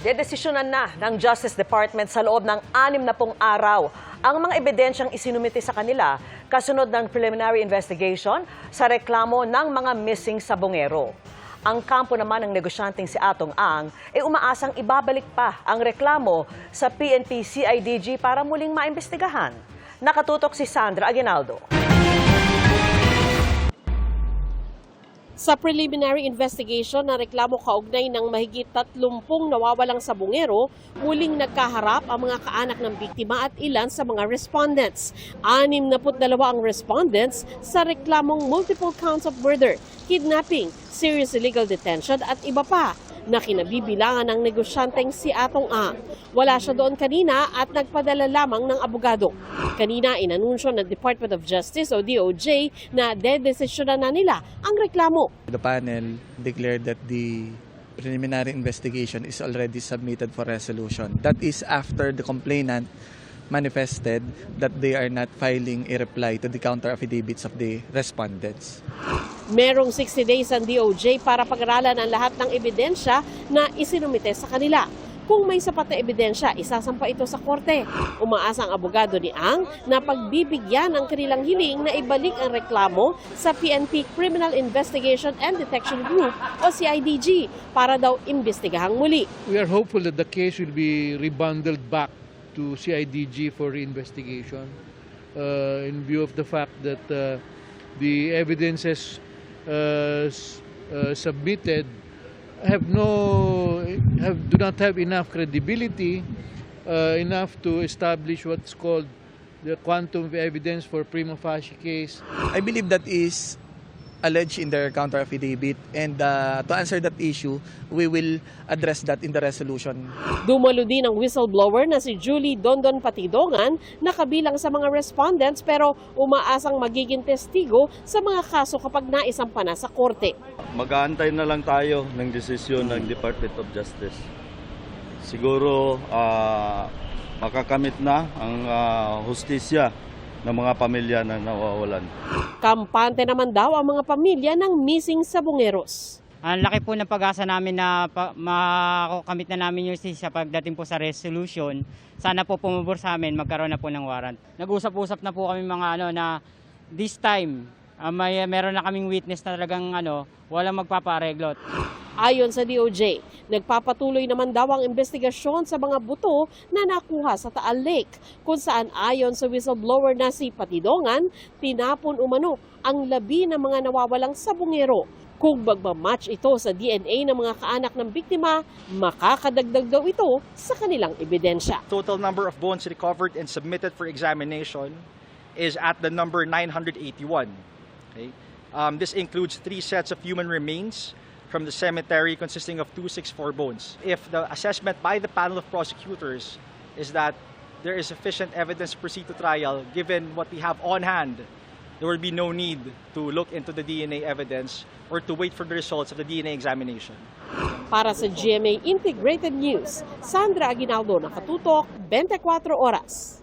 Dedesisyonan na ng Justice Department sa loob ng anim na pong araw ang mga ebidensyang isinumiti sa kanila kasunod ng preliminary investigation sa reklamo ng mga missing sabongero. Ang kampo naman ng negosyanteng si Atong Ang ay umaasang ibabalik pa ang reklamo sa PNP CIDG para muling maimbestigahan. Nakatutok si Sandra Aguinaldo. Sa preliminary investigation na reklamo kaugnay ng mahigit 30 nawawalang sabungero, muling nagkaharap ang mga kaanak ng biktima at ilan sa mga respondents. 62 ang respondents sa reklamong multiple counts of murder, kidnapping, serious illegal detention at iba pa na kinabibilangan ng negosyanteng si Atong A. Wala siya doon kanina at nagpadala lamang ng abogado. Kanina inanunsyo ng Department of Justice o DOJ na dedesisyonan na nila ang reklamo. The panel declared that the preliminary investigation is already submitted for resolution. That is after the complainant manifested that they are not filing a reply to the counter affidavits of the respondents. Merong 60 days ang DOJ para pag-aralan ang lahat ng ebidensya na isinumite sa kanila. Kung may sapat na ebidensya, isasampa ito sa korte. Umaasa ang abogado ni Ang na pagbibigyan ang kanilang hiling na ibalik ang reklamo sa PNP Criminal Investigation and Detection Group o CIDG para daw imbestigahang muli. We are hopeful that the case will be rebundled back to CIDG for investigation uh, in view of the fact that uh, the evidences uh, uh, submitted have no have do not have enough credibility uh, enough to establish what's called the quantum of evidence for prima facie case. I believe that is alleged in their counter affidavit and uh, to answer that issue, we will address that in the resolution. Dumalo din ang whistleblower na si Julie Dondon Patidongan na kabilang sa mga respondents pero umaasang magiging testigo sa mga kaso kapag naisampa na sa korte. mag-aantay na lang tayo ng desisyon ng Department of Justice. Siguro ah, makakamit na ang ah, hustisya ng mga pamilya na nawawalan. Kampante naman daw ang mga pamilya ng missing sabungeros. Ang laki po ng pag-asa namin na pa, makakamit na namin yung sa pagdating po sa resolution. Sana po pumabor sa amin, magkaroon na po ng warrant. Nag-usap-usap na po kami mga ano na this time, ah, may meron na kaming witness na talagang ano, walang magpapareglot. Ayon sa DOJ, nagpapatuloy naman daw ang investigasyon sa mga buto na nakuha sa Taal Lake, kung saan ayon sa whistleblower na si Patidongan, tinapon umano ang labi ng mga nawawalang sabungero. Kung magmamatch ito sa DNA ng mga kaanak ng biktima, makakadagdag daw ito sa kanilang ebidensya. total number of bones recovered and submitted for examination is at the number 981. Okay? Um, this includes three sets of human remains from the cemetery consisting of 264 bones. If the assessment by the panel of prosecutors is that there is sufficient evidence to proceed to trial, given what we have on hand, there will be no need to look into the DNA evidence or to wait for the results of the DNA examination. Para sa GMA Integrated News, Sandra Aguinaldo, Nakatutok, 24 Oras.